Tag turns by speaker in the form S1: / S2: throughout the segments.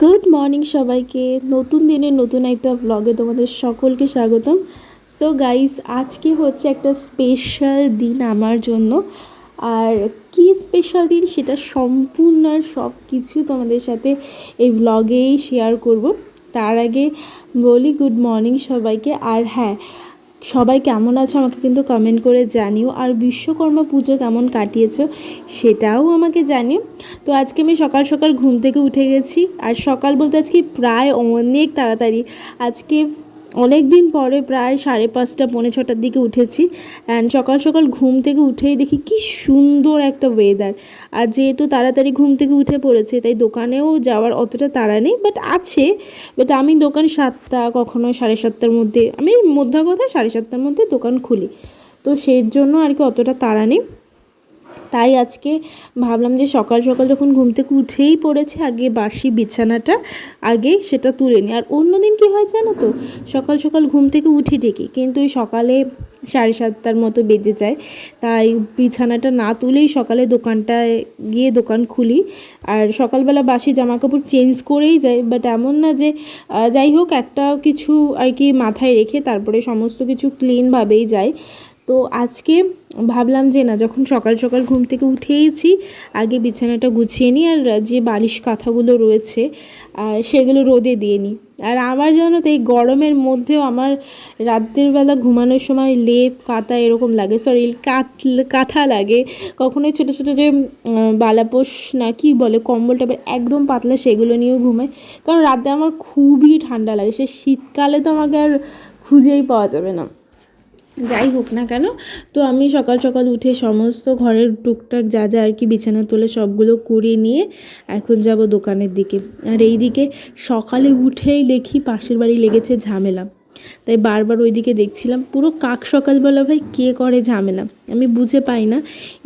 S1: Good morning সবাইকে। নতুন দিনের নতুন একটা ব্লগে তোমাদের সকলকে স্বাগতম। সো গাইস আজকে হচ্ছে একটা স্পেশাল দিন আমার জন্য। আর কি স্পেশাল দিন সেটা সম্পূর্ণ সব কিছু তোমাদের সাথে এই ব্লগেই শেয়ার করব। তার আগে বলি গুড মর্নিং সবাইকে। আর হ্যাঁ সবাই কেমন আছো আমাকে কিন্তু কমেন্ট করে জানিও। আর বিশ্বকর্মা পুজো কেমন কাটিয়েছ সেটাও আমাকে জানিও। তো আজকে আমি সকাল সকাল ঘুম থেকে উঠে গেছি। আর সকাল বলতে আজকে প্রায় অনেক তাড়াতাড়ি। আজকে অনেক দিন পরে প্রায় সাড়ে পাঁচটা, পৌনে ছটার দিকে উঠেছি অ্যান্ড সকাল সকাল ঘুম থেকে উঠেই দেখি কি সুন্দর একটা ওয়েদার আর যেহেতু তাড়াতাড়ি ঘুম থেকে উঠে পড়েছে, তাই দোকানেও যাওয়ার অতটা তাড়া নেই বাট আছে। বাট আমি দোকান সাতটা কখনো সাড়ে সাতটার মধ্যে, আমি মধ্যা কথা সাড়ে সাতটার মধ্যে দোকান খুলি। তো সেই জন্য আর কি অতটা তাড়া নেই। তাই আজকে ভাবলাম যে সকাল সকাল যখন ঘুম থেকে উঠেই পড়েছে, আগে বাসি বিছানাটা, আগে সেটা তুলে নিই। আর অন্য দিন কী হয় জানো তো, সকাল সকাল ঘুম থেকে উঠি ঠিকই, কিন্তু ওই সকালে সাড়ে সাতটার মতো বেজে যায়। তাই বিছানাটা না তুলেই সকালে দোকানটায় গিয়ে দোকান খুলি। আর সকালবেলা বাসি জামা কাপড় চেঞ্জ করেই যাই বাট এমন না যে যাই হোক একটা কিছু আর কি মাথায় রেখে তারপরে সমস্ত কিছু ক্লিনভাবেই যাই। তো আজকে ভাবলাম যে না, যখন সকাল সকাল ঘুম থেকে উঠেইছি, আগে বিছানাটা গুছিয়ে নিই আর যে বালিশ কাঁথাগুলো রয়েছে সেগুলো রোদে দিয়ে নিই। আর আমার জানো তো, এই গরমের মধ্যেও আমার রাত্রের বেলা ঘুমানোর সময় লেপ, কাঁথা এরকম লাগে সরি কাত কাঁথা লাগে। কখনোই ছোটো ছোটো যে বালাপোষ না কি বলে, কম্বল টাইপের একদম পাতলা সেগুলো নিয়েও ঘুমাই। কারণ রাতে আমার খুবই ঠান্ডা লাগে, সে শীতকালে তো আমাকে আর খুঁজেই পাওয়া যাবে না। যাই হোক না কেন, তো আমি সকাল সকাল উঠে সমস্ত ঘরের টুকটাক যা যা আর কি বিছানা তোলে সবগুলো করে নিয়ে এখন যাব দোকানের দিকে। আর এই দিকে সকালে উঠেই দেখি পাশের বাড়ি লেগেছে ঝামেলা। তাই বারবার ওইদিকে দেখছিলাম, পুরো কাক সকালবেলা ভাই কে করে ঝামেলা? আমি বুঝে পাই না,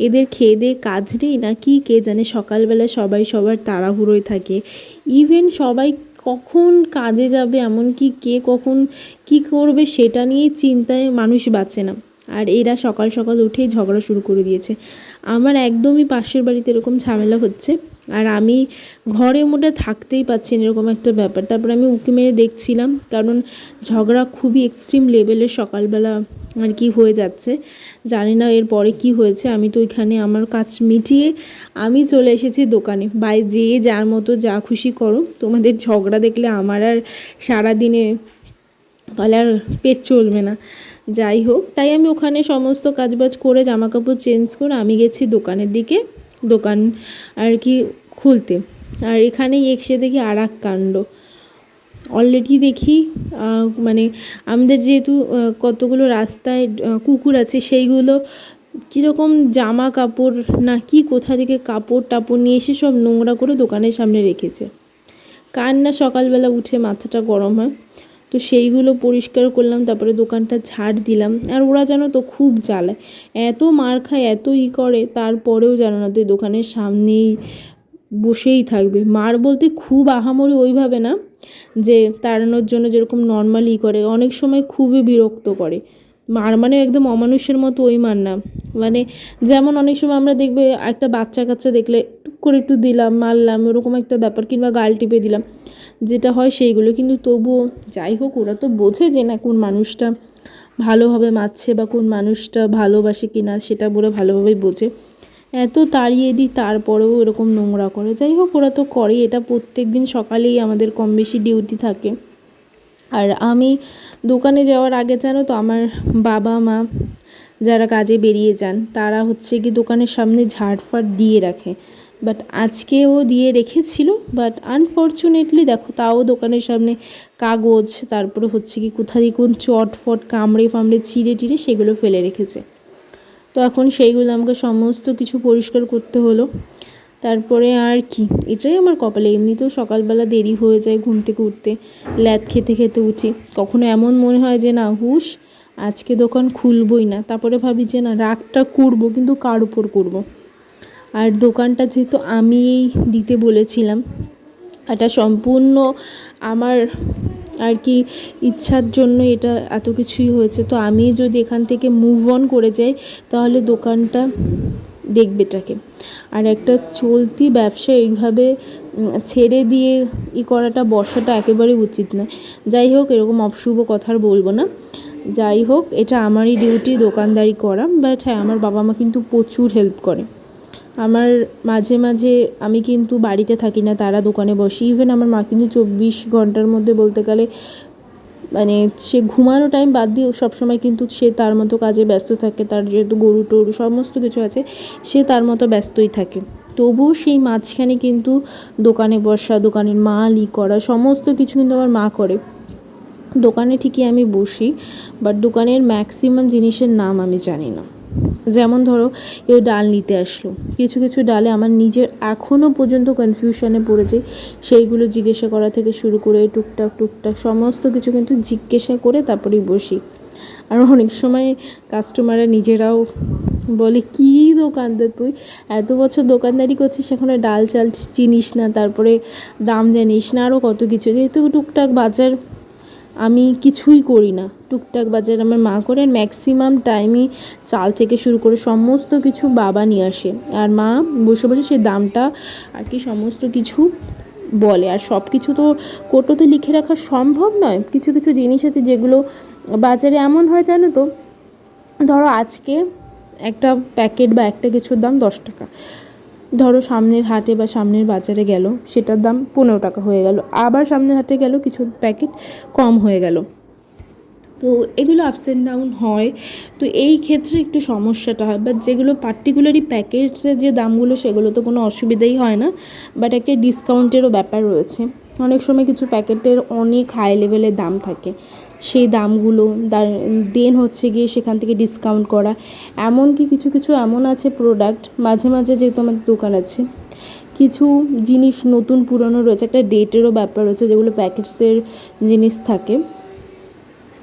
S1: এদের খেয়ে দিয়ে কাজ নেই না কি কে জানে সকালবেলা সবাই সবার তাড়াহুড়োয় থাকে। ইভেন সবাই কখন কাজে যাবে, এমনকি কে কখন কি করবে সেটা নিয়েই চিন্তায় মানুষ বাঁচে না। আর এরা সকাল সকাল উঠেই ঝগড়া শুরু করে দিয়েছে। আমার একদমই পাশের বাড়িতে এরকম ঝামেলা হচ্ছে, আর আমি ঘরে মোটে থাকতেই পাচ্ছি না এরকম একটা ব্যাপার। তারপর আমি উঁকি মেরে দেখছিলাম, কারণ ঝগড়া খুবই এক্সট্রিম লেভেলের সকালবেলা। আর কি হয়ে যাচ্ছে, জানি না এরপরে কি হয়েছে, আমি তো ওইখানে আমার কাজ মিটিয়ে আমি চলে এসেছি দোকানে। বাই যেয়ে যার মতো যা খুশি করো, তোমাদের ঝগড়া দেখলে আমার আর সারাদিনে তাহলে আর পেট চলবে না। যাই হোক, তাই আমি ওখানে সমস্ত কাজবাজ করে জামা কাপড় চেঞ্জ করে আমি গেছি দোকানের দিকে, দোকান আর কি খুলতে। আর এখানেই এসে দেখি আর এক কাণ্ড। অলরেডি দেখি মানে আমাদের যেহেতু কতগুলো রাস্তায় কুকুর আছে সেইগুলো কীরকম জামা কাপড় না কি কোথা থেকে কাপড় টাপড় নিয়ে এসে সব নোংরা করে দোকানের সামনে রেখেছে। কার না সকালবেলা উঠে মাথাটা গরম হয়, তো সেইগুলো পরিষ্কার করলাম, তারপরে দোকানটা ঝাড় দিলাম। আর ওরা জানো তো খুব জ্বালায়, এত মার খায়, এত ই করে, তারপরেও জানো না তুই দোকানের সামনেই বসেই থাকবে। মার বলতে খুব আহামরি ওইভাবে না, যে তাড়ানোর জন্য যেরকম নর্মালি করে, অনেক সময় খুবই বিরক্ত করে। মার মানে একদম অমানুষের মতো ওই মার না। মানে যেমন অনেক সময় আমরা দেখবে একটা বাচ্চা কাচ্চা দেখলে টুক করে একটু দিলাম, মারলাম, ওরকম একটা ব্যাপার কিংবা গাল টিপে দিলাম, যেটা হয় সেইগুলো। কিন্তু তবুও যাই হোক, ওরা তো বোঝে যে না কোন মানুষটা ভালোভাবে মারছে বা কোন মানুষটা ভালোবাসে কি না সেটা ওরা ভালোভাবেই বোঝে। এত তাড়িয়ে দিই, তারপরেও এরকম নোংরা করে। যাই হোক, ওরা তো করে, এটা প্রত্যেক দিন সকালেই আমাদের কম বেশি ডিউটি থাকে। আর আমি দোকানে যাওয়ার আগে জানো তো, আমার বাবা, মা যারা কাজে বেরিয়ে যান, তারা হচ্ছে কি দোকানের সামনে ঝাড়ফাট দিয়ে রাখে। বাট আজকেও দিয়ে রেখেছিল, বাট আনফর্চুনেটলি দেখো, তাও দোকানের সামনে কাগজ, তারপরে হচ্ছে কি কোথায় কোন চটফট, কামড়ে ফামড়ে চিড়ে টিড়ে সেগুলো ফেলে রেখেছে। তো এখন সেইগুলো আমাকে সমস্ত কিছু পরিষ্কার করতে হলো। তারপরে আর কি? এটাই আমার কপালে। এমনিতেও সকালবেলা দেরি হয়ে যায় ঘুম থেকে উঠতে। ল্যাদ খেতে খেতে উঠি। কখনো এমন মনে হয় যে, না, হুশ, আজকে দোকান খুলবই না। তারপরে ভাবি যে, না, রাগটা করব, কিন্তু কার উপর করব? আর দোকানটা যেহেতু আমিই দিতে বলেছিলাম, এটা সম্পূর্ণ আমার আর কি ইচ্ছার জন্য এটা এত কিছুই হয়েছে। তো আমি যদি এখান থেকে মুভ অন করে যাই, তাহলে দোকানটা দেখবে এটাকে। আর একটা চলতি ব্যবসা এইভাবে ছেড়ে দিয়ে ই করাটা, বসাটা একেবারে উচিত না। যাই হোক, এরকম অশুভ কথা আর বলব না। যাই হোক, এটা আমারই ডিউটি দোকানদারি করা। বাট হ্যাঁ আমার বাবা মা কিন্তু প্রচুর হেল্প করে। আমার মাঝে মাঝে আমি কিন্তু বাড়িতে থাকি না, তারা দোকানে বসে। ইভেন আমার মা কিন্তু চব্বিশ ঘণ্টার মধ্যে বলতে গেলে মানে সে ঘুমানো টাইম বাদ দিয়ে সবসময় কিন্তু সে তার মতো কাজে ব্যস্ত থাকে। তার যেহেতু গরু টরু সমস্ত কিছু আছে, সে তার মতো ব্যস্তই থাকে। তবুও সেই মাঝখানে কিন্তু দোকানে বসা, দোকানের মাল ই করা, সমস্ত কিছু কিন্তু আমার মা করে। দোকানে ঠিকই আমি বসি বাট দোকানের ম্যাক্সিমাম জিনিসের নাম আমি জানি না। যেমন ধরো, কেউ ডাল নিতে আসলো। কিছু কিছু ডালে আমার নিজের এখনও পর্যন্ত কনফিউশনে পড়েছে। সেইগুলো জিজ্ঞাসা করা থেকে শুরু করে টুকটাক টুকটাক সমস্ত কিছু কিন্তু জিজ্ঞাসা করে তারপরেই বসি। আর অনেক সময় কাস্টমাররা নিজেরাও বলে, কী দোকানদার তুই? এত বছর দোকানদারি করছিস এখনও ডাল চাল চিনিস না, তারপরে দাম জানিস না আরও কত কিছু? যেহেতু টুকটাক বাজার আমি কিছুই করি না। টুকটাক বাজার আমার মা করে ম্যাক্সিমাম টাইমই চাল থেকে শুরু করে সমস্ত কিছু বাবা নিয়ে আসে। আর মা বসে বসে সেই দামটা আর কি সমস্ত কিছু বলে। আর সব কিছু তো কোটোতে লিখে রাখা সম্ভব নয়। কিছু কিছু জিনিস আছে যেগুলো বাজারে এমন হয় জানো তো, ধরো আজকে একটা প্যাকেট বা একটা কিছুর দাম দশ টাকা। ধরো সামনের হাটে বা সামনের বাজারে গেল, সেটার দাম পনেরো টাকা হয়ে গেল। আবার সামনের হাটে গেল, কিছু প্যাকেট কম হয়ে গেল। তো এগুলো আপস অ্যান্ড ডাউন হয়। তো এই ক্ষেত্রে একটু সমস্যাটা হয়। বাট যেগুলো পার্টিকুলারই প্যাকেটসের যে দামগুলো, সেগুলো তো কোনো অসুবিধাই হয় না। বাট একটা ডিসকাউন্টেরও ব্যাপার রয়েছে। অনেক সময় কিছু প্যাকেটের অনেক হাই লেভেলের দাম থাকে। সেই দামগুলো দেন হচ্ছে গিয়ে সেখান থেকে ডিসকাউন্ট করা। এমনকি কিছু কিছু এমন আছে প্রোডাক্ট মাঝে মাঝে যেহেতু আমাদের দোকান আছে, কিছু জিনিস নতুন পুরনো রয়েছে, একটা ডেটেরও ব্যাপার রয়েছে যেগুলো প্যাকেটসের জিনিস থাকে।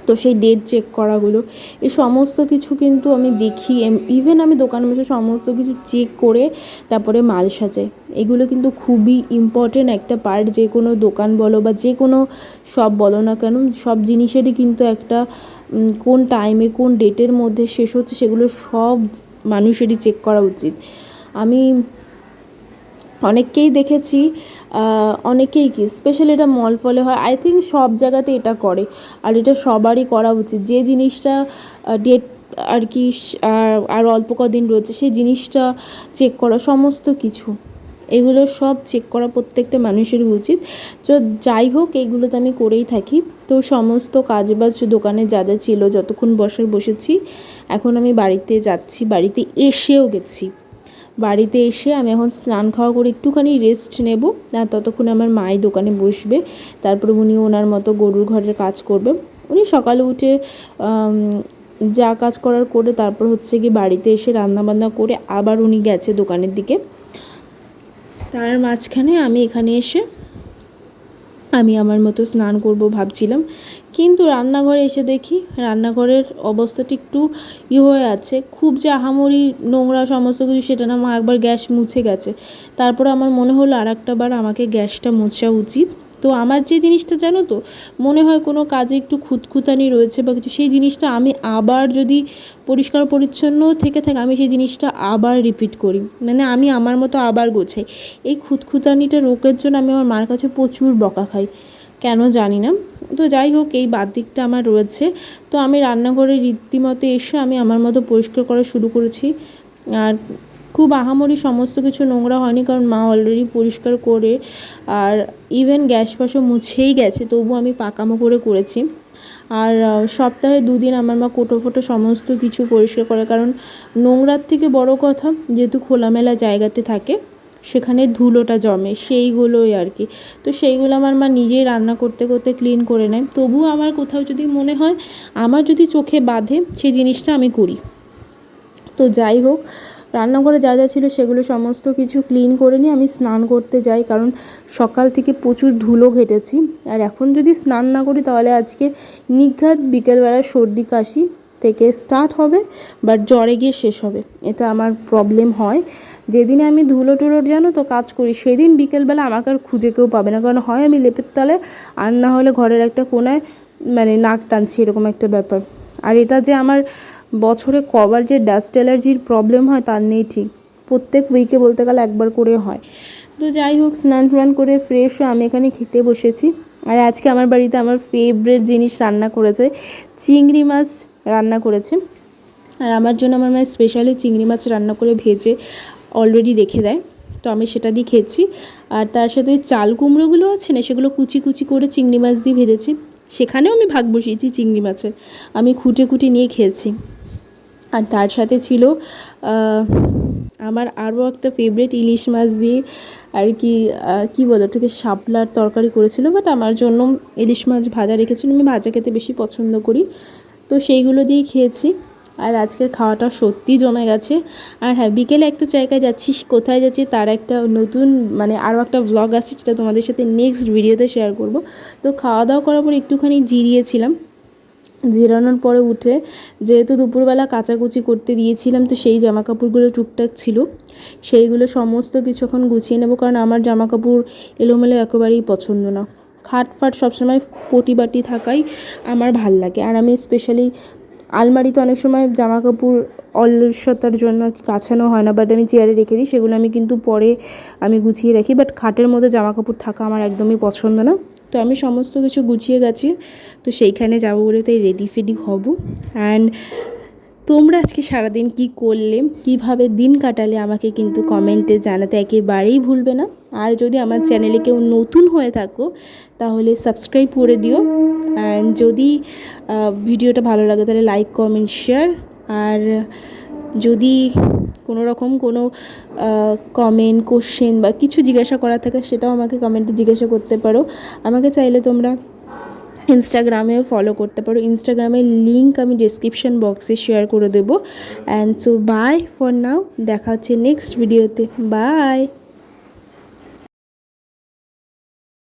S1: তো সেই ডেট চেক করাগুলো। এই সমস্ত কিছু কিন্তু আমি দেখি ইভেন আমি দোকানে বসে সমস্ত কিছু চেক করে তারপরে মাল সাজাই। এগুলো কিন্তু খুবই ইম্পর্টেন্ট একটা পার্ট যে কোনো দোকান বলো বা যে কোনো সব বলো না কেন, সব জিনিসেরই কিন্তু একটা কোন টাইমে কোন ডেটের মধ্যে শেষ হচ্ছে সেগুলো সব মানুষেরই চেক করা উচিত। আমি অনেককেই দেখেছি অনেকেই কি স্পেশালি এটা মল ফলে হয় আই থিঙ্ক সব জায়গাতে এটা করে, আর এটা সবারই করা উচিত। যে জিনিসটা ডেট আর কি আর অল্প কদিন রয়েছে, সেই জিনিসটা চেক করা, সমস্ত কিছু, এগুলো সব চেক করা প্রত্যেকটা মানুষেরই উচিত। তো যাই হোক, এগুলো তো আমি করেই থাকি। তো সমস্ত কাজবাজ দোকানে যা যা ছিল, যতক্ষণ বসার বসেছি, এখন আমি বাড়িতে যাচ্ছি, বাড়িতে এসেও গেছি। বাড়িতে এসে আমি এখন স্নান খাওয়া করে একটুখানি রেস্ট নেব। আর ততক্ষণ আমার মাই দোকানে বসবে। তারপর উনি ওনার মতো গরুর ঘরের কাজ করবে। উনি সকালে উঠে যা কাজ করার করে তারপর হচ্ছে কি বাড়িতে এসে রান্নাবান্না করে আবার উনি গেছে দোকানের দিকে। তার মাঝখানে আমি এখানে এসে আমি আমার মতো স্নান করব ভাবছিলাম। কিন্তু রান্নাঘরে এসে দেখি রান্নাঘরের অবস্থাটি একটু ই হয়ে আছে। খুব যে আহামরি নোংরা সমস্ত কিছু সেটা না, মা একবার গ্যাস মুছে গেছে। তারপর আমার মনে হলো আর একটা বার আমাকে গ্যাসটা মোছা উচিত। তো আমার যে জিনিসটা জানো তো, মনে হয় কোনো কাজে একটু খুঁতখুতানি রয়েছে বা কিছু, সেই জিনিসটা আমি আবার যদি পরিষ্কার পরিচ্ছন্ন থেকে থাকে, আমি সেই জিনিসটা আবার রিপিট করি। মানে আমি আমার মতো আবার গোছাই। এই খুঁতখুতানিটা রোগের জন্য আমি আমার মার কাছে প্রচুর বকা খাই। কেন জানি না। তো যাই হোক, এই বাদ দিকটা আমার রয়েছে। তো আমি রান্নাঘরে রীতিমতো এসে আমি আমার মতো পরিষ্কার করা শুরু করেছি। আর খুব আহামরি সমস্ত কিছু নোংরা হয়নি, কারণ মা অলরেডি পরিষ্কার করে আর ইভেন গ্যাস পাশও মুছেই গেছে, তবু আমি পাকামো করে করেছি। আর সপ্তাহে দুদিন আমার মা কোটো ফোটো সমস্ত কিছু পরিষ্কার করে, কারণ নোংরার থেকে বড় কথা যেহেতু খোলামেলা জায়গাতে থাকে, সেখানে ধুলোটা জমে, সেইগুলোই আর কি। তো সেইগুলো আমার মা নিজেই রান্না করতে করতে ক্লিন করে নেয়। তবুও আমার কোথাও যদি মনে হয়, আমার যদি চোখে বাঁধে, সেই জিনিসটা আমি করি। তো যাই হোক, রান্নাঘরে যা যা ছিল সেগুলো সমস্ত কিছু ক্লিন করে নিয়ে আমি স্নান করতে যাই, কারণ সকাল থেকে প্রচুর ধুলো ঘেটেছি। আর এখন যদি স্নান না করি তাহলে আজকে নিঘাত বিকেলবেলা সর্দি কাশি থেকে স্টার্ট হবে বাট জ্বরে গিয়ে শেষ হবে। এটা আমার প্রবলেম হয়। যেদিনে আমি ধুলো টুলোর জানো তো, কাজ করি, সেদিন বিকেলবেলা আমাকে আর খুঁজে কেউ পাবে না। কারণ হয় আমি লেপের তলে আর না হলে ঘরের একটা কোনায় মানে নাক টানছি, এরকম একটা ব্যাপার। আর এটা যে আমার বছরে কবার যে ডাস্ট অ্যালার্জির প্রবলেম হয় তার নেই ঠিক। প্রত্যেক উইকে বলতে গেলে একবার করে হয়। তো যাই হোক, স্নান টান করে ফ্রেশ হয়ে আমি এখানে খেতে বসেছি। আর আজকে আমার বাড়িতে আমার ফেভারেট জিনিস রান্না করেছে, চিংড়ি মাছ রান্না করেছে। আর আমার জন্য আমার মায়ের স্পেশালি চিংড়ি মাছ রান্না করে ভেজে অলরেডি রেখে দেয়। তো আমি সেটা দিয়ে খেয়েছি। আর তার সাথে ওই চাল কুমড়োগুলো আছে না, সেগুলো কুচি কুচি করে চিংড়ি মাছ দিয়ে ভেজেছি। সেখানেও আমি ভাগ বসিয়েছি চিংড়ি মাছের। আমি খুঁটে খুঁটে নিয়ে খেয়েছি। আর তার সাথে ছিল আমার আরও একটা ফেভারিট ইলিশ মাছ দিয়ে আর কি কী বলে ওটাকে, শাপলার তরকারি করেছিল বাট আমার জন্য ইলিশ মাছ ভাজা রেখেছিল, আমি ভাজা খেতে বেশি পছন্দ করি। তো সেইগুলো দিয়েই খেয়েছি। আর আজকের খাওয়াটা সত্যি জমে গেছে। আর হ্যাঁ বিকেলে একটা জায়গায় যাচ্ছি, কোথায় যাচ্ছি, তার একটা নতুন মানে আরও একটা ভ্লগ আছে যেটা তোমাদের সাথে নেক্সট ভিডিওতে শেয়ার করব। তো খাওয়া দাওয়া করার পর একটুখানি জিরিয়েছিলাম। জিরানোর পরে উঠে যেহেতু দুপুরবেলা কাচাকুচি করতে দিয়েছিলাম, তো সেই জামা কাপড়গুলো টুকটাক ছিল। সেইগুলো সমস্ত কিছু এখন গুছিয়ে নেব, কারণ আমার জামা কাপড় এলোমেলো একেবারেই পছন্দ না। খাট ফাট সবসময় পটি বাটি থাকাই আমার ভালো লাগে। আর আমি স্পেশালি আলমারিতে অনেক সময় জামা কাপড় অলসতার জন্য আর কি কাছানো হয় না বাট আমি চেয়ারে রেখে দিই, সেগুলো আমি কিন্তু পরে আমি গুছিয়ে রাখি। বাট খাটের মধ্যে জামা কাপড় থাকা আমার একদমই পছন্দ না। তো আমি সমস্ত কিছু গুছিয়ে গেছি। তো সেইখানে যাব বলে তাই রেডি ফেডি হব। অ্যান্ড তোমরা আজকে সারাদিন কি করলে, কীভাবে দিন কাটালে আমাকে কিন্তু কমেন্টে জানাতে একেবারেই ভুলবে না। আর যদি আমার চ্যানেলে কেউ নতুন হয়ে থাকো, তাহলে সাবস্ক্রাইব করে দিও। অ্যান্ড যদি ভিডিওটা ভালো লাগে তাহলে লাইক কমেন্ট শেয়ার আর যদি কোনো রকম কোনো কমেন্ট কোশ্চেন বা কিছু জিজ্ঞাসা করা থাকে সেটাও আমাকে কমেন্টে জিজ্ঞাসা করতে পারো। আমাকে চাইলে তোমরা ইনস্টাগ্রামেও ফলো করতে পারো। ইনস্টাগ্রামের লিঙ্ক আমি ডিসক্রিপশন বক্সে শেয়ার করে দেবো। And so bye for now দেখা হচ্ছে নেক্সট ভিডিওতে বাই